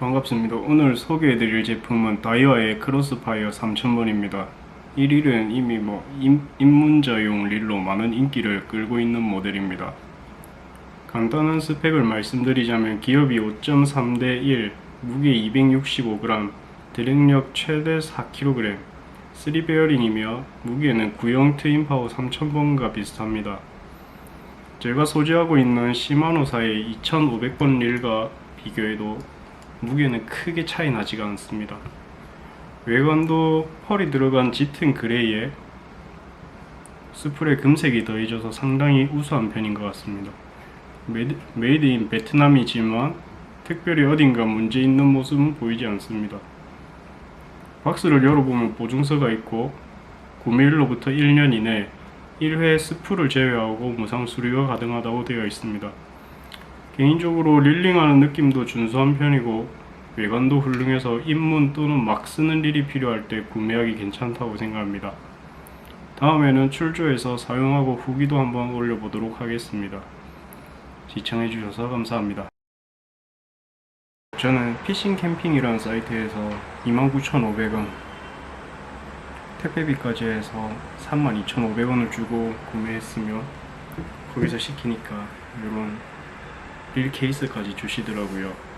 반갑습니다. 오늘 소개해드릴 제품은 다이와의 크로스파이어 3000번입니다. 이 릴은 이미 뭐 입, 입문자용 릴로 많은 인기를 끌고 있는 모델입니다. 간단한 스펙을 말씀드리자면 기업이 5.3대 1, 무게 265g, 드랙력 최대 4kg, 3베어링이며 무게는 구형 트윈파워 3000번과 비슷합니다. 제가 소지하고 있는 시마노사의 2500번 릴과 비교해도 무게는 크게 차이 나지가 않습니다. 외관도 펄이 들어간 짙은 그레이에 스프레 금색이 더해져서 상당히 우수한 편인 것 같습니다. 메이드 인 베트남이지만 특별히 어딘가 문제 있는 모습은 보이지 않습니다. 박스를 열어보면 보증서가 있고 구매일로부터 1년 이내 1회 스프를 제외하고 무상 수리가 가능하다고 되어 있습니다. 개인적으로 릴링하는 느낌도 준수한 편이고 외관도 훌륭해서 입문 또는 막 쓰는 릴이 필요할 때 구매하기 괜찮다고 생각합니다. 다음에는 출조해서 사용하고 후기도 한번 올려보도록 하겠습니다. 시청해주셔서 감사합니다. 저는 피싱 캠핑이라는 사이트에서 29,500원 택배비까지 해서 32,500원을 주고 구매했으며 거기서 시키니까 이런 릴 케이스까지 주시더라고요.